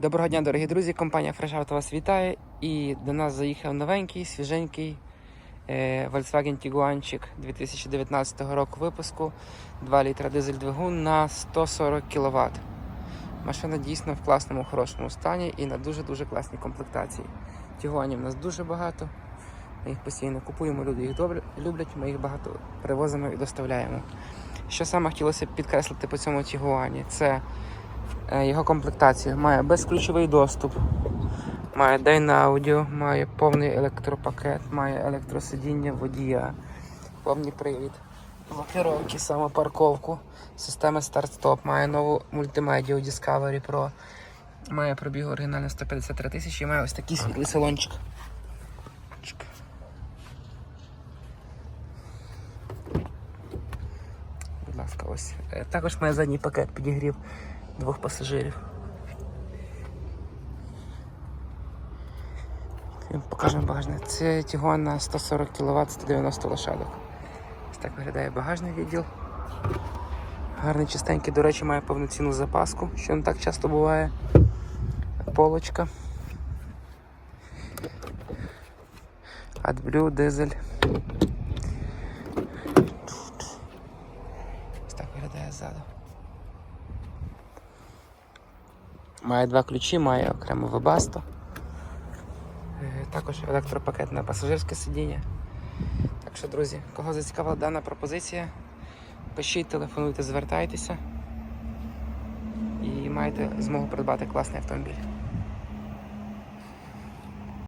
Доброго дня, дорогі друзі! Компанія Fresh вас вітає. І до нас заїхав новенький, свіженький е, Volkswagen Tiguanчик 2019 року випуску. 2 літра дизель двигун на 140 кВт. Машина дійсно в класному, хорошому стані і на дуже-дуже класній комплектації. Тігуанів у нас дуже багато. Ми їх постійно купуємо, люди їх добре люблять, ми їх багато привозимо і доставляємо. Що саме хотілося б підкреслити по цьому Тігуані? Це Його комплектація має безключовий доступ, має Dyna Audio, має повний електропакет, має електросидіння водія, повний привід, блокировки, самопарковку, система старт-стоп, має нову мультимедіа Discovery Pro, має пробіг оригінально 153 тисячі і має ось такий світлий салончик. Будь ласка, ось. Е, Також має задній пакет підігрів двох пасажирів. Покажемо багажник. Це Тігуан на 140 кВт 190 лошадок. Ось так виглядає багажний відділ. Гарний чистенький, до речі, має повноцінну запаску, що не так часто буває. Полочка. AdBlue, дизель. Ось так виглядає ззаду. Має два ключі, має окремо вебасто. Е, Також електропакет на пасажирське сидіння. Так що, друзі, кого зацікавила дана пропозиція, пишіть, телефонуйте, звертайтеся і маєте змогу придбати класний автомобіль.